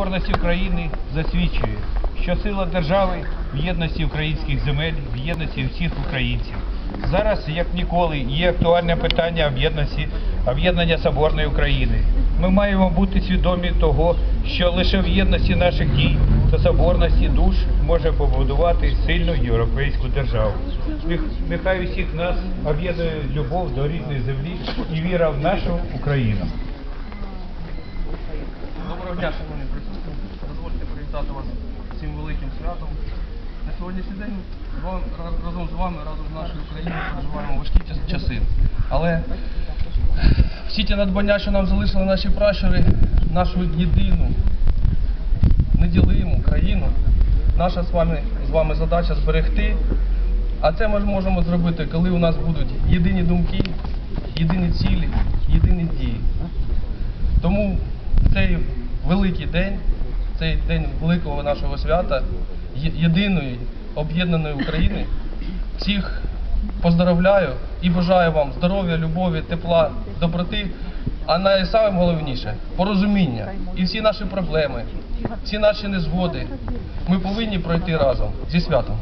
Соборність України засвідчує, що сила держави в єдності українських земель, в єдності всіх українців. Зараз, як ніколи, є актуальне питання об'єднання Соборної України. Ми маємо бути свідомі того, що лише в єдності наших дій та соборності душ може побудувати сильну європейську державу. Нехай усіх нас об'єднує любов до рідної землі і віра в нашу Україну. Доброго дня, святом. На сьогоднішній день разом з вами, разом з нашою Україною переживаємо важкі часи. Але всі ті надбання, що нам залишили наші пращури, нашу єдину, неділиму країну, наша з вами, з вами задача зберегти. А це ми можемо зробити, коли у нас будуть єдині думки, єдині цілі, єдині дії. Тому цей великий день, цей день великого нашого свята, єдиної об'єднаної України, всіх поздоровляю і бажаю вам здоров'я, любові, тепла, доброти, а найголовніше порозуміння. І всі наші проблеми, всі наші незгоди ми повинні пройти разом зі святом.